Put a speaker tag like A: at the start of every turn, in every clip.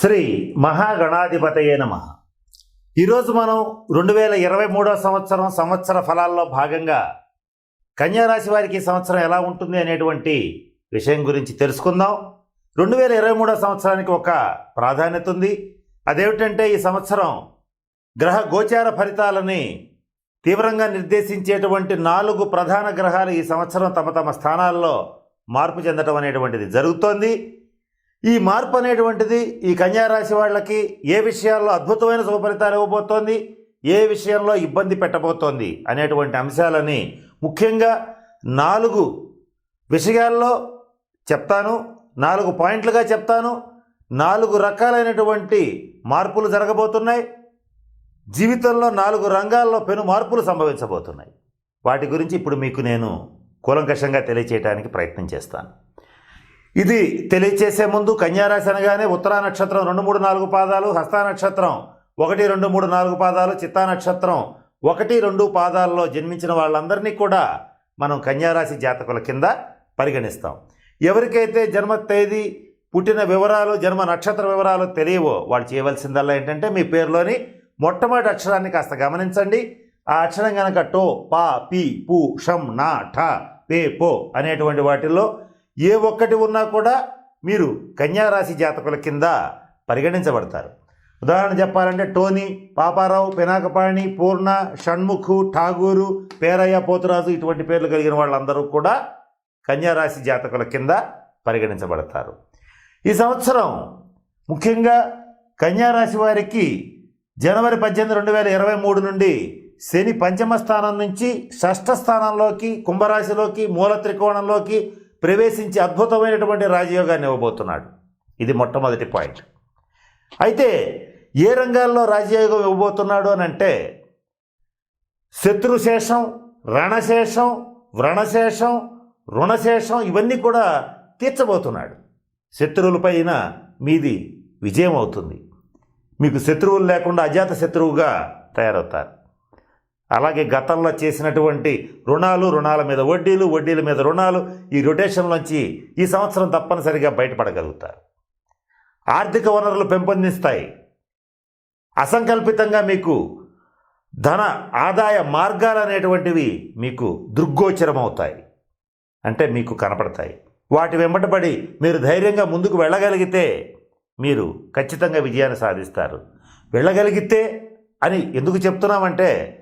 A: శ్రీ మహాగణాధిపతయే నమ. ఈరోజు మనం రెండు వేల ఇరవై మూడో సంవత్సరం సంవత్సర ఫలాల్లో భాగంగా కన్యారాశి వారికి ఈ సంవత్సరం ఎలా ఉంటుంది అనేటువంటి విషయం గురించి తెలుసుకుందాం. రెండు వేల ఇరవై మూడో సంవత్సరానికి ఒక ప్రాధాన్యత ఉంది. అదేమిటంటే ఈ సంవత్సరం గ్రహ గోచార ఫలితాలని తీవ్రంగా నిర్దేశించేటువంటి నాలుగు ప్రధాన గ్రహాలు ఈ సంవత్సరం తమ తమ స్థానాల్లో మార్పు చెందటం అనేటువంటిది జరుగుతోంది. ఈ మార్పు అనేటువంటిది ఈ కన్యారాశి వాళ్ళకి ఏ విషయాల్లో అద్భుతమైన శుభఫలితాలు ఇవ్వబోతోంది ఏ విషయంలో ఇబ్బంది పెట్టబోతోంది అనేటువంటి అంశాలని ముఖ్యంగా నాలుగు విషయాల్లో చెప్తాను నాలుగు పాయింట్లుగా చెప్తాను నాలుగు రకాలైనటువంటి మార్పులు జరగబోతున్నాయి జీవితంలో నాలుగు రంగాల్లో పెను మార్పులు సంభవించబోతున్నాయి. వాటి గురించి ఇప్పుడు మీకు నేను కూలంకషంగా తెలియచేయడానికి ప్రయత్నం చేస్తాను. ఇది తెలియచేసే ముందు కన్యారాశి అనగానే ఉత్తరా నక్షత్రం రెండు మూడు నాలుగు పాదాలు హస్తా నక్షత్రం ఒకటి రెండు మూడు నాలుగు పాదాలు చిత్తా నక్షత్రం ఒకటి రెండు పాదాల్లో జన్మించిన వాళ్ళందరినీ కూడా మనం కన్యారాశి జాతకుల కింద పరిగణిస్తాం. ఎవరికైతే జన్మ తేదీ పుట్టిన వివరాలు జన్మ నక్షత్ర వివరాలు తెలియవో వాళ్ళు చేయవలసిందల్లా ఏంటంటే మీ పేరులోని మొట్టమొదటి అక్షరాన్ని కాస్త గమనించండి. ఆ అక్షరం కనుక టో పా పి పు షం నా ఠ పే పో అనేటువంటి వాటిల్లో ఏ ఒక్కటి ఉన్నా కూడా మీరు కన్యారాశి జాతకుల కింద పరిగణించబడతారు. ఉదాహరణ చెప్పాలంటే టోనీ పాపారావు పినాకపాణి పూర్ణ షణ్ముఖు ఠాగూరు పేరయ్య పోతురాజు ఇటువంటి పేర్లు కలిగిన వాళ్ళందరూ కూడా కన్యారాశి జాతకుల కింద పరిగణించబడతారు. ఈ సంవత్సరం ముఖ్యంగా కన్యారాశి వారికి జనవరి పద్దెనిమిది రెండు వేల ఇరవై మూడు నుండి శని పంచమ స్థానం నుంచి షష్ఠ స్థానంలోకి కుంభరాశిలోకి మూల త్రికోణంలోకి ప్రవేశించి అద్భుతమైనటువంటి రాజయోగాన్ని ఇవ్వబోతున్నాడు. ఇది మొట్టమొదటి పాయింట్. అయితే ఏ రంగాల్లో రాజయోగం ఇవ్వబోతున్నాడు అని అంటే శత్రుశేషం రణశేషం వ్రణశేషం రుణశేషం ఇవన్నీ కూడా తీర్చబోతున్నాడు. శత్రువులపైన మీది విజయం అవుతుంది. మీకు శత్రువులు లేకుండా అజాత శత్రువుగా తయారవుతారు. అలాగే గతంలో చేసినటువంటి రుణాలు రుణాల మీద వడ్డీలు వడ్డీల మీద రుణాలు ఈ రొటేషన్లోంచి ఈ సంవత్సరం తప్పనిసరిగా బయటపడగలుగుతారు. ఆర్థిక వనరులు పెంపొందిస్తాయి. అసంకల్పితంగా మీకు ధన ఆదాయ మార్గాలు అనేటువంటివి మీకు దుర్గోచరమవుతాయి అంటే మీకు కనపడతాయి. వాటి వెంబటపడి మీరు ధైర్యంగా ముందుకు వెళ్ళగలిగితే మీరు ఖచ్చితంగా విజయాన్ని సాధిస్తారు. వెళ్ళగలిగితే అని ఎందుకు చెప్తున్నామంటే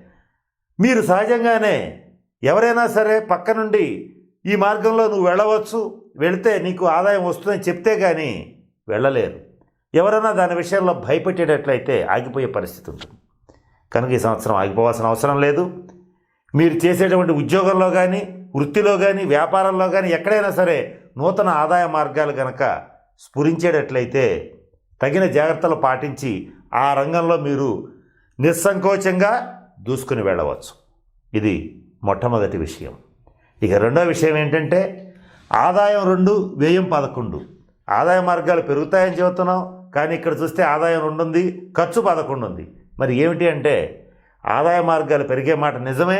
A: మీరు సహజంగానే ఎవరైనా సరే పక్క నుండి ఈ మార్గంలో నువ్వు వెళ్ళవచ్చు వెళితే నీకు ఆదాయం వస్తుందని చెప్తే కానీ వెళ్ళలేరు. ఎవరైనా దాని విషయంలో భయపెట్టేటట్లయితే ఆగిపోయే పరిస్థితి ఉంటుంది. కనుక ఈ సంవత్సరం ఆగిపోవాల్సిన అవసరం లేదు. మీరు చేసేటువంటి ఉద్యోగంలో కానీ వృత్తిలో కానీ వ్యాపారంలో కానీ ఎక్కడైనా సరే నూతన ఆదాయ మార్గాలు కనుక స్ఫురించేటట్లయితే తగిన జాగ్రత్తలు పాటించి ఆ రంగంలో మీరు నిస్సంకోచంగా దూసుకుని వెళ్ళవచ్చు. ఇది మొట్టమొదటి విషయం. ఇక రెండో విషయం ఏంటంటే ఆదాయం రెండు వ్యయం పదకొండు. ఆదాయ మార్గాలు పెరుగుతాయని చెబుతున్నాం కానీ ఇక్కడ చూస్తే ఆదాయం రెండు ఉంది ఖర్చు పదకొండు ఉంది మరి ఏమిటి అంటే ఆదాయ మార్గాలు పెరిగే మాట నిజమే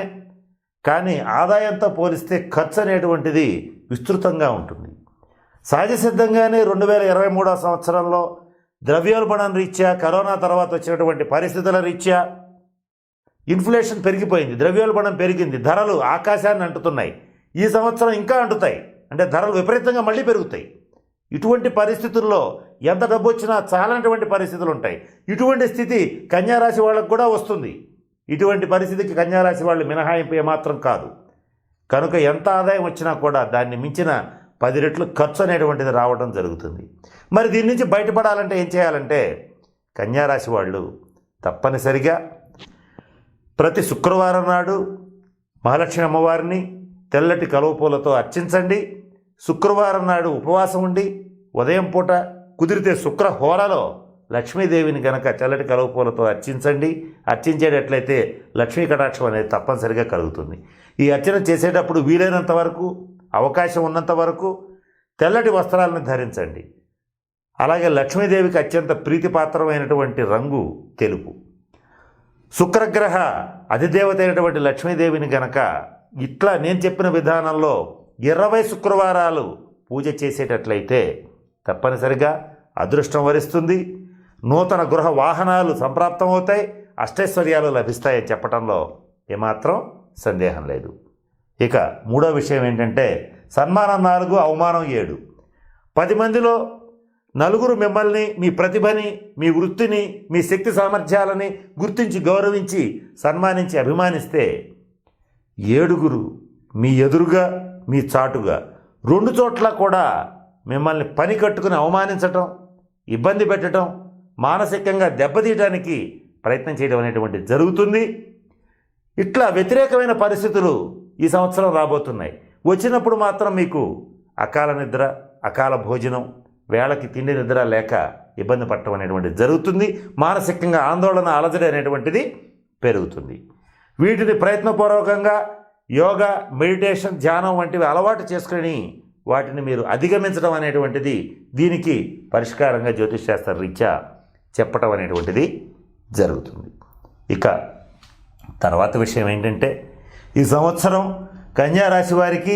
A: కానీ ఆదాయంతో పోలిస్తే ఖర్చు అనేటువంటిది విస్తృతంగా ఉంటుంది. సహజ సిద్ధంగానే రెండు వేల ఇరవై మూడో సంవత్సరంలో ద్రవ్యోల్బణం రీత్యా కరోనా తర్వాత వచ్చినటువంటి పరిస్థితుల రీత్యా ఇన్ఫ్లేషన్ పెరిగిపోయింది ద్రవ్యోల్బణం పెరిగింది ధరలు ఆకాశాన్ని అంటుతున్నాయి. ఈ సంవత్సరం ఇంకా అంటుతాయి. అంటే ధరలు విపరీతంగా మళ్ళీ పెరుగుతాయి. ఇటువంటి పరిస్థితుల్లో ఎంత డబ్బు వచ్చినా చాలనటువంటి పరిస్థితులు ఉంటాయి. ఇటువంటి స్థితి కన్యారాశి వాళ్ళకు కూడా వస్తుంది. ఇటువంటి పరిస్థితికి కన్యారాశి వాళ్ళు మినహాయింపు ఏమాత్రం కాదు. కనుక ఎంత ఆదాయం వచ్చినా కూడా దాన్ని మించిన పది రెట్లు ఖర్చు అనేటువంటిది రావడం జరుగుతుంది. మరి దీని నుంచి బయటపడాలంటే ఏం చేయాలంటే కన్యారాశి వాళ్ళు తప్పనిసరిగా ప్రతి శుక్రవారం నాడు మహాలక్ష్మి అమ్మవారిని తెల్లటి కలువపూలతో అర్చించండి. శుక్రవారం నాడు ఉపవాసం ఉండి ఉదయం పూట కుదిరితే శుక్ర హోరాలో లక్ష్మీదేవిని గనక చల్లటి కలువపూలతో అర్చించండి. అర్చించేటట్లయితే లక్ష్మీ కటాక్షం అనేది తప్పనిసరిగా కలుగుతుంది. ఈ అర్చన చేసేటప్పుడు వీలైనంత వరకు అవకాశం ఉన్నంత వరకు తెల్లటి వస్త్రాలను ధరించండి. అలాగే లక్ష్మీదేవికి అత్యంత ప్రీతిపాత్రమైనటువంటి రంగు తెలుపు. శుక్రగ్రహ అధిదేవత అయినటువంటి లక్ష్మీదేవిని గనక ఇట్లా నేను చెప్పిన విధానంలో ఇరవై శుక్రవారాలు పూజ చేసేటట్లయితే తప్పనిసరిగా అదృష్టం వరిస్తుంది. నూతన గృహ వాహనాలు సంప్రాప్తమవుతాయి. అష్టైశ్వర్యాలు లభిస్తాయని చెప్పడంలో ఏమాత్రం సందేహం లేదు. ఇక మూడో విషయం ఏంటంటే సన్మానం నాలుగు అవమానం ఏడు. పది మందిలో నలుగురు మిమ్మల్ని మీ ప్రతిభని మీ వృత్తిని మీ శక్తి సామర్థ్యాలని గుర్తించి గౌరవించి సన్మానించి అభిమానిస్తే ఏడుగురు మీ ఎదురుగా మీ చాటుగా రెండు చోట్ల కూడా మిమ్మల్ని పని కట్టుకుని అవమానించటం ఇబ్బంది పెట్టడం మానసికంగా దెబ్బతీయడానికి ప్రయత్నం చేయడం అనేటువంటిది జరుగుతుంది. ఇట్లా వ్యతిరేకమైన పరిస్థితులు ఈ సంవత్సరం రాబోతున్నాయి. వచ్చినప్పుడు మాత్రం మీకు అకాల నిద్ర అకాల భోజనం వేళకి తిండి నిద్ర లేక ఇబ్బంది పడటం అనేటువంటిది జరుగుతుంది. మానసికంగా ఆందోళన అలజడి అనేటువంటిది పెరుగుతుంది. వీటిని ప్రయత్నపూర్వకంగా యోగా మెడిటేషన్ ధ్యానం వంటివి అలవాటు చేసుకుని వాటిని మీరు అధిగమించడం అనేటువంటిది దీనికి పరిష్కారంగా జ్యోతిష్శాస్త్ర రీత్యా చెప్పటం అనేటువంటిది జరుగుతుంది. ఇక తర్వాత విషయం ఏంటంటే ఈ సంవత్సరం కన్యా రాశి వారికి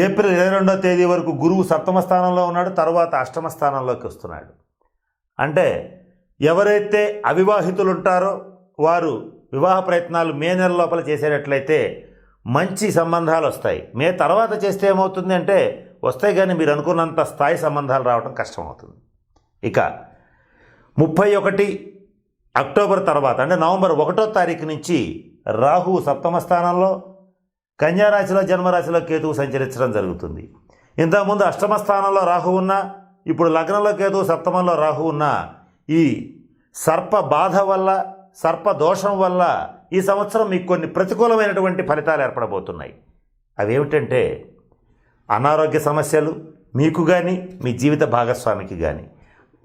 A: ఏప్రిల్ ఇరవై రెండో తేదీ వరకు గురువు సప్తమ స్థానంలో ఉన్నాడు తర్వాత అష్టమ స్థానంలోకి వస్తున్నాడు. అంటే ఎవరైతే అవివాహితులు ఉంటారో వారు వివాహ ప్రయత్నాలు మే నెల లోపల చేసేటట్లయితే మంచి సంబంధాలు వస్తాయి. మే తర్వాత చేస్తే ఏమవుతుంది అంటే వస్తాయి కానీ మీరు అనుకున్నంత స్థాయి సంబంధాలు రావడం కష్టమవుతుంది. ఇక ముప్పై ఒకటి అక్టోబర్ తర్వాత అంటే నవంబర్ ఒకటో తారీఖు నుంచి రాహు సప్తమ స్థానంలో కన్యారాశిలో జన్మరాశిలో కేతువు సంచరించడం జరుగుతుంది. ఇంతకుముందు అష్టమ స్థానంలో రాహు ఉన్నా ఇప్పుడు లగ్నంలో కేతువు సప్తమంలో రాహు ఉన్న ఈ సర్ప బాధ వల్ల సర్ప దోషం వల్ల ఈ సంవత్సరం మీకు కొన్ని ప్రతికూలమైనటువంటి ఫలితాలు ఏర్పడబోతున్నాయి. అవేమిటంటే అనారోగ్య సమస్యలు మీకు కానీ మీ జీవిత భాగస్వామికి కానీ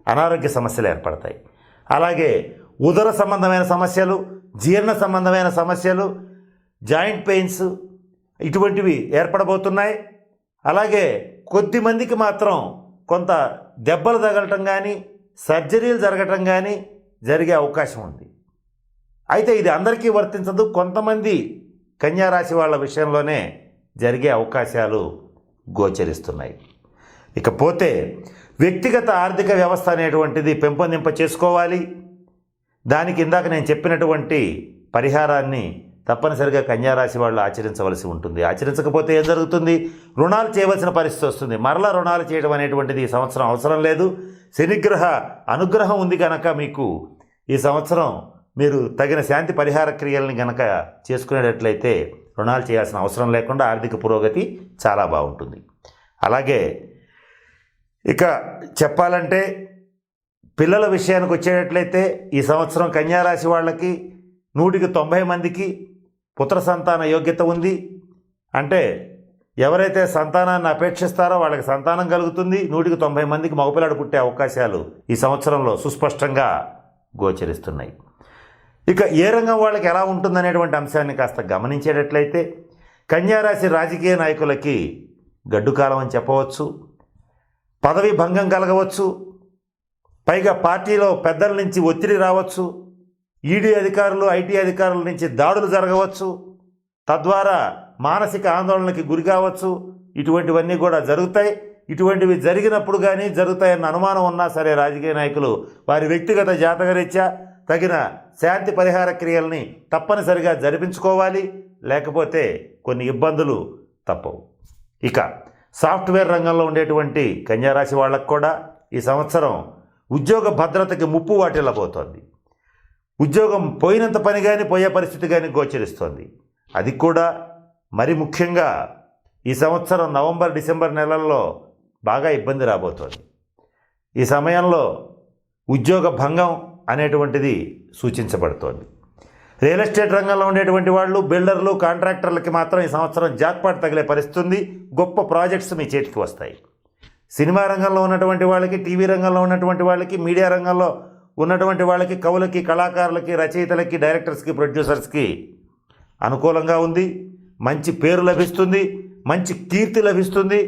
A: అనారోగ్య సమస్యలు ఏర్పడతాయి. అలాగే ఉదర సంబంధమైన సమస్యలు జీర్ణ సంబంధమైన సమస్యలు జాయింట్ పెయిన్స్ ఇటువంటివి ఏర్పడబోతున్నాయి. అలాగే కొద్ది మందికి మాత్రం కొంత దెబ్బలు తగలటం కానీ సర్జరీలు జరగటం కానీ జరిగే అవకాశం ఉంది. అయితే ఇది అందరికీ వర్తించదు. కొంతమంది కన్యారాశి వాళ్ళ విషయంలోనే జరిగే అవకాశాలు గోచరిస్తున్నాయి. ఇకపోతే వ్యక్తిగత ఆర్థిక వ్యవస్థ అనేటువంటిది పెంపొందింప చేసుకోవాలి దానికి ఇందాక నేను చెప్పినటువంటి పరిహారాన్ని తప్పనిసరిగా కన్యారాశి వాళ్ళు ఆచరించవలసి ఉంటుంది. ఆచరించకపోతే ఏం జరుగుతుంది? రుణాలు చేయవలసిన పరిస్థితి వస్తుంది. మరలా రుణాలు చేయడం అనేటువంటిది ఈ సంవత్సరం అవసరం లేదు. శనిగ్రహ అనుగ్రహం ఉంది కనుక మీకు ఈ సంవత్సరం మీరు తగిన శాంతి పరిహార క్రియల్ని గనక చేసుకునేటట్లయితే రుణాలు చేయాల్సిన అవసరం లేకుండా ఆర్థిక పురోగతి చాలా బాగుంటుంది. అలాగే ఇక చెప్పాలంటే పిల్లల విషయానికి వచ్చేటట్లయితే ఈ సంవత్సరం కన్యారాశి వాళ్ళకి నూటికి తొంభై మందికి పుత్ర సంతాన యోగ్యత ఉంది. అంటే ఎవరైతే సంతానాన్ని అపేక్షిస్తారో వాళ్ళకి సంతానం కలుగుతుంది. నూటికి తొంభై మందికి మగపిల్లాడు పుట్టే అవకాశాలు ఈ సంవత్సరంలో సుస్పష్టంగా గోచరిస్తున్నాయి. ఇక ఏ రంగం వాళ్ళకి ఎలా ఉంటుందనేటువంటి అంశాన్ని కాస్త గమనించేటట్లయితే కన్యారాశి రాజకీయ నాయకులకి గడ్డుకాలం అని చెప్పవచ్చు పదవి భంగం కలగవచ్చు పైగా పార్టీలో పెద్దల నుంచి ఒత్తిడి రావచ్చు ఈడీ అధికారులు ఐటీ అధికారుల నుంచి దాడులు జరగవచ్చు. తద్వారా మానసిక ఆందోళనకి గురి కావచ్చు. ఇటువంటివన్నీ కూడా జరుగుతాయి. ఇటువంటివి జరిగినప్పుడు కానీ జరుగుతాయన్న అనుమానం ఉన్నా సరే రాజకీయ నాయకులు వారి వ్యక్తిగత జాతకరీత్యా తగిన శాంతి పరిహార క్రియల్ని తప్పనిసరిగా జరిపించుకోవాలి. లేకపోతే కొన్ని ఇబ్బందులు తప్పవు. ఇక సాఫ్ట్వేర్ రంగంలో ఉండేటువంటి కన్యారాశి వాళ్ళకు కూడా ఈ సంవత్సరం ఉద్యోగ భద్రతకి ముప్పు వాటిల్లబోతోంది. ఉద్యోగం పోయినంత పని కానీ పోయే పరిస్థితి కానీ గోచరిస్తోంది. అది కూడా మరి ముఖ్యంగా ఈ సంవత్సరం నవంబర్ డిసెంబర్ నెలల్లో బాగా ఇబ్బంది రాబోతోంది. ఈ సమయంలో ఉద్యోగ భంగం అనేటువంటిది సూచించబడుతోంది. రియల్ ఎస్టేట్ రంగంలో ఉండేటువంటి వాళ్ళు బిల్డర్లు కాంట్రాక్టర్లకి మాత్రం ఈ సంవత్సరం జాక్పాట్ తగిలే పరిస్థితుంది గొప్ప ప్రాజెక్ట్స్ మీ చేతికి వస్తాయి. సినిమా రంగంలో ఉన్నటువంటి వాళ్ళకి టీవీ రంగంలో ఉన్నటువంటి వాళ్ళకి మీడియా రంగంలో ఉన్నటువంటి వాళ్ళకి కవులకి కళాకారులకి రచయితలకి డైరెక్టర్స్కి ప్రొడ్యూసర్స్కి అనుకూలంగా ఉంది మంచి పేరు లభిస్తుంది మంచి కీర్తి లభిస్తుంది.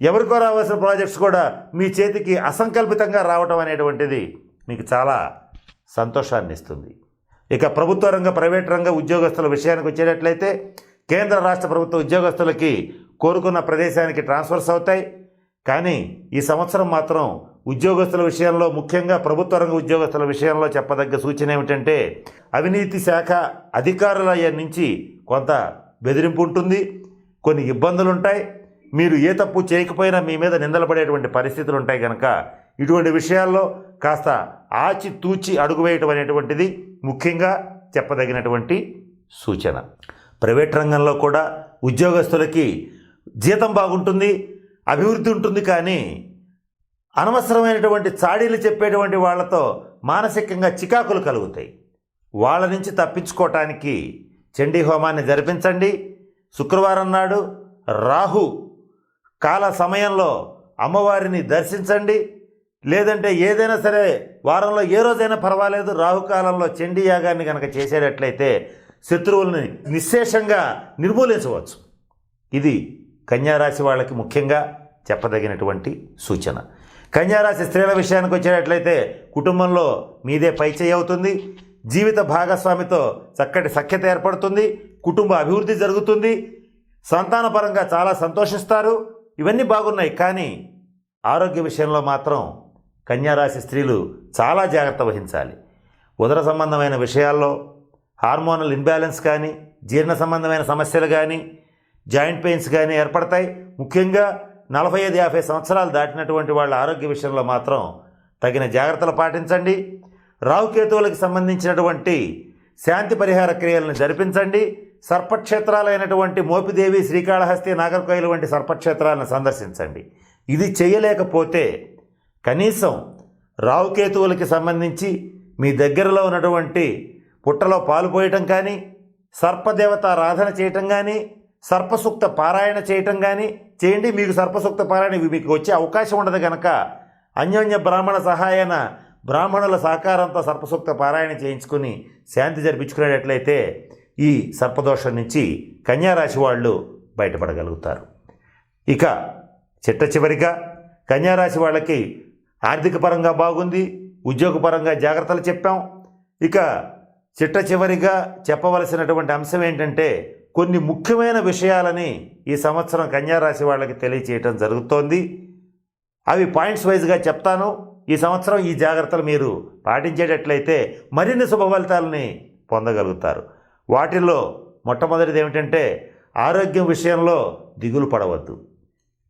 A: ఎవరికో రావాల్సిన ప్రాజెక్ట్స్ కూడా మీ చేతికి అసంకల్పితంగా రావటం అనేటువంటిది మీకు చాలా సంతోషాన్ని ఇస్తుంది. ఇక ప్రభుత్వ రంగ ప్రైవేట్ రంగ ఉద్యోగస్తుల విషయానికి వచ్చేటట్లయితే కేంద్ర రాష్ట్ర ప్రభుత్వ ఉద్యోగస్తులకి కోరుకున్న ప్రదేశానికి ట్రాన్స్ఫర్స్ అవుతాయి. కానీ ఈ సంవత్సరం మాత్రం ఉద్యోగస్తుల విషయంలో ముఖ్యంగా ప్రభుత్వ రంగ ఉద్యోగస్తుల విషయంలో చెప్పదగ్గ సూచన ఏమిటంటే అవినీతి శాఖ అధికారుల నుంచి కొంత బెదిరింపు ఉంటుంది కొన్ని ఇబ్బందులు ఉంటాయి మీరు ఏ తప్పు చేయకపోయినా మీ మీద నిందలు పడేటువంటి పరిస్థితులు ఉంటాయి కనుక ఇటువంటి విషయాల్లో కాస్త ఆచి తూచి అడుగు వేయటం అనేటువంటిది ముఖ్యంగా చెప్పదగినటువంటి సూచన. ప్రైవేట్ రంగంలో కూడా ఉద్యోగస్తులకి జీతం బాగుంటుంది అభివృద్ధి ఉంటుంది కానీ అనవసరమైనటువంటి చాడీలు చెప్పేటువంటి వాళ్ళతో మానసికంగా చికాకులు కలుగుతాయి. వాళ్ళ నుంచి తప్పించుకోవటానికి చండీ హోమాన్ని జరిపించండి. శుక్రవారం నాడు రాహు కాల సమయంలో అమ్మవారిని దర్శించండి. లేదంటే ఏదైనా సరే వారంలో ఏ రోజైనా పర్వాలేదు రాహుకాలంలో చండీ యాగాన్ని కనుక చేసేటట్లయితే శత్రువులని నిశ్శేషంగా నిర్మూలించవచ్చు. ఇది కన్యారాశి వాళ్ళకి ముఖ్యంగా చెప్పదగినటువంటి సూచన. కన్యారాశి స్త్రీల విషయానికి వచ్చినట్లయితే కుటుంబంలో మీదే పైచేయి అవుతుంది. జీవిత భాగస్వామితో చక్కటి సఖ్యత ఏర్పడుతుంది. కుటుంబ అభివృద్ధి జరుగుతుంది. సంతానపరంగా చాలా సంతోషిస్తారు. ఇవన్నీ బాగున్నాయి. కానీ ఆరోగ్య విషయంలో మాత్రం కన్యారాశి స్త్రీలు చాలా జాగ్రత్త వహించాలి. ఉదర సంబంధమైన విషయాల్లో హార్మోనల్ ఇన్బ్యాలెన్స్ కానీ జీర్ణ సంబంధమైన సమస్యలు కానీ జాయింట్ పెయిన్స్ కానీ ఏర్పడతాయి. ముఖ్యంగా నలభై ఐదు యాభై సంవత్సరాలు దాటినటువంటి వాళ్ళ ఆరోగ్య విషయంలో మాత్రం తగిన జాగ్రత్తలు పాటించండి. రావుకేతువులకు సంబంధించినటువంటి శాంతి పరిహార క్రియలను జరిపించండి. సర్పక్షేత్రాలైనటువంటి మోపిదేవి శ్రీకాళహస్తి నాగర్కోయిల వంటి సర్పక్షేత్రాలను సందర్శించండి. ఇది చేయలేకపోతే కనీసం రావుకేతువులకి సంబంధించి మీ దగ్గరలో ఉన్నటువంటి పుట్టలో పాలు పోయటం కానీ సర్పదేవత ఆరాధన చేయటం కానీ సర్పసూక్త పారాయణ చేయటం కానీ చేయండి. మీకు సర్పసూక్త పారాయణ మీకు వచ్చే అవకాశం ఉండదు కనుక అన్యోన్య బ్రాహ్మణ సహాయన బ్రాహ్మణుల సహకారంతో సర్పసూక్త పారాయణ చేయించుకుని శాంతి జరిపించుకునేటట్లయితే ఈ సర్పదోషం నుంచి కన్యారాశి వాళ్ళు బయటపడగలుగుతారు. ఇక చిట్ట చివరిగా కన్యారాశి వాళ్ళకి ఆర్థిక పరంగా బాగుంది. ఉద్యోగపరంగా జాగ్రత్తలు చెప్పాం. ఇక చిట్ట చివరిగా చెప్పవలసినటువంటి అంశం ఏంటంటే కొన్ని ముఖ్యమైన విషయాలని ఈ సంవత్సరం కన్యారాశి వాళ్ళకి తెలియచేయటం జరుగుతోంది. అవి పాయింట్స్ వైజ్గా చెప్తాను. ఈ సంవత్సరం ఈ జాగ్రత్తలు మీరు పాటించేటట్లయితే మరిన్ని శుభ ఫలితాలని పొందగలుగుతారు. వాటిల్లో మొట్టమొదటిది ఏమిటంటే ఆరోగ్యం విషయంలో దిగులు పడవద్దు.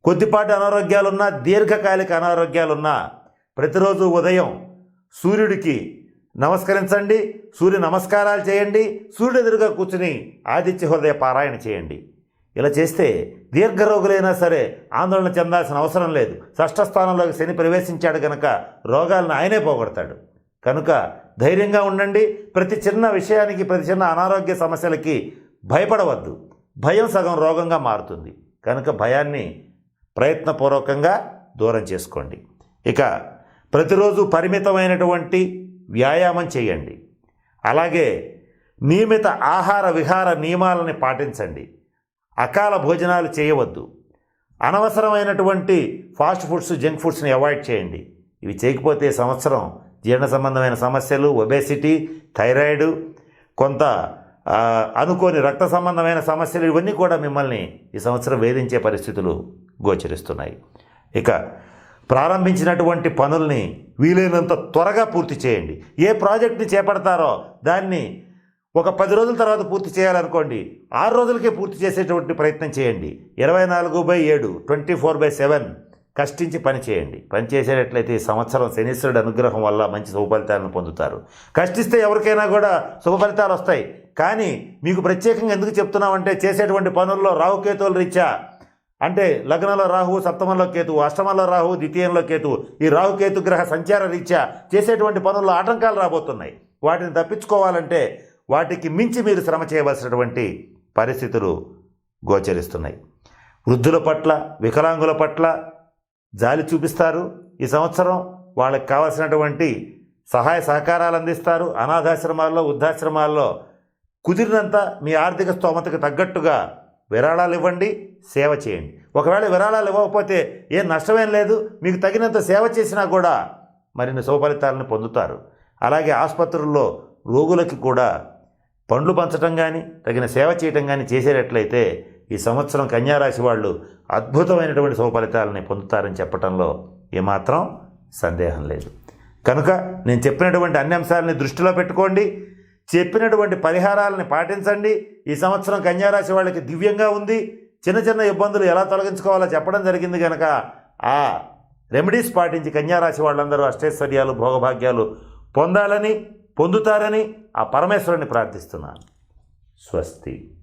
A: కొద్దిపాటి అనారోగ్యాలున్నా దీర్ఘకాలిక అనారోగ్యాలున్నా ప్రతిరోజు ఉదయం సూర్యుడికి నమస్కరించండి. సూర్య నమస్కారాలు చేయండి. సూర్యుడు ఎదురుగా కూర్చుని ఆదిత్య హృదయ పారాయణ చేయండి. ఇలా చేస్తే దీర్ఘరోగులైనా సరే ఆందోళన చెందాల్సిన అవసరం లేదు. షష్ఠ స్థానంలోకి శని ప్రవేశించాడు కనుక రోగాలను ఆయనే పోగొడతాడు. కనుక ధైర్యంగా ఉండండి. ప్రతి చిన్న విషయానికి ప్రతి చిన్న అనారోగ్య సమస్యలకి భయపడవద్దు. భయం సగం రోగంగా మారుతుంది. కనుక భయాన్ని ప్రయత్నపూర్వకంగా దూరం చేసుకోండి. ఇక ప్రతిరోజు పరిమితమైనటువంటి వ్యాయామం చేయండి. అలాగే నియమిత ఆహార విహార నియమాలని పాటించండి. అకాల భోజనాలు చేయవద్దు. అనవసరమైనటువంటి ఫాస్ట్ ఫుడ్స్ జంక్ ఫుడ్స్ని అవాయిడ్ చేయండి. ఇవి చేయకపోతే సంవత్సరం జీర్ణ సంబంధమైన సమస్యలు ఒబేసిటీ థైరాయిడ్ కొంత అనుకోని రక్త సంబంధమైన సమస్యలు ఇవన్నీ కూడా మిమ్మల్ని ఈ సంవత్సరం వేధించే పరిస్థితులు గోచరిస్తున్నాయి. ఇక ప్రారంభించినటువంటి పనుల్ని వీలైనంత త్వరగా పూర్తి చేయండి. ఏ ప్రాజెక్ట్ని చేపడతారో దాన్ని ఒక పది రోజుల తర్వాత పూర్తి చేయాలనుకోండి. ఆరు రోజులకే పూర్తి చేసేటువంటి ప్రయత్నం చేయండి. ఇరవై నాలుగు బై ఏడు ట్వంటీ ఫోర్ బై సెవెన్ కష్టించి పని చేయండి. పని చేసేటట్లయితే ఈ సంవత్సరం శనీశ్వరుడు అనుగ్రహం వల్ల మంచి శుభ ఫలితాలను పొందుతారు. కష్టిస్తే ఎవరికైనా కూడా శుభ ఫలితాలు వస్తాయి. కానీ మీకు ప్రత్యేకంగా ఎందుకు చెప్తున్నామంటే చేసేటువంటి పనుల్లో రావుకేతువుల రీత్యా అంటే లగ్నంలో రాహువు సప్తమంలో కేతువు అష్టమంలో రాహువు ద్వితీయంలో కేతువు ఈ రాహుకేతు గ్రహ సంచార రీత్యా చేసేటువంటి పనుల్లో ఆటంకాలు రాబోతున్నాయి. వాటిని తప్పించుకోవాలంటే వాటికి మించి మీరు శ్రమ చేయవలసినటువంటి పరిస్థితులు గోచరిస్తున్నాయి. వృద్ధుల పట్ల వికలాంగుల పట్ల జాలి చూపిస్తారు. ఈ సంవత్సరం వాళ్ళకి కావాల్సినటువంటి సహాయ సహకారాలు అందిస్తారు. అనాథాశ్రమాల్లో వృద్ధాశ్రమాల్లో కుదిరినంత మీ ఆర్థిక స్తోమతకు తగ్గట్టుగా విరాళాలు ఇవ్వండి సేవ చేయండి. ఒకవేళ విరాళాలు ఇవ్వకపోతే ఏం నష్టమేం లేదు మీకు తగినంత సేవ చేసినా కూడా మరిన్ని శుభఫలితాలను పొందుతారు. అలాగే ఆసుపత్రుల్లో రోగులకి కూడా పండ్లు పంచడం కానీ తగిన సేవ చేయటం కానీ చేసేటట్లయితే ఈ సంవత్సరం కన్యారాశి వాళ్ళు అద్భుతమైనటువంటి శుభఫలితాలని పొందుతారని చెప్పడంలో ఏమాత్రం సందేహం లేదు. కనుక నేను చెప్పినటువంటి అన్ని అంశాలని దృష్టిలో పెట్టుకోండి. చెప్పినటువంటి పరిహారాలని పాటించండి. ఈ సంవత్సరం కన్యారాశి వాళ్ళకి దివ్యంగా ఉంది. చిన్న చిన్న ఇబ్బందులు ఎలా తొలగించుకోవాలో చెప్పడం జరిగింది కనుక ఆ రెమెడీస్ పాటించి కన్యారాశి వాళ్ళందరూ అష్టైశ్వర్యాలు భోగభాగ్యాలు పొందాలని పొందుతారని ఆ పరమేశ్వరుని ప్రార్థిస్తున్నాను. స్వస్తి.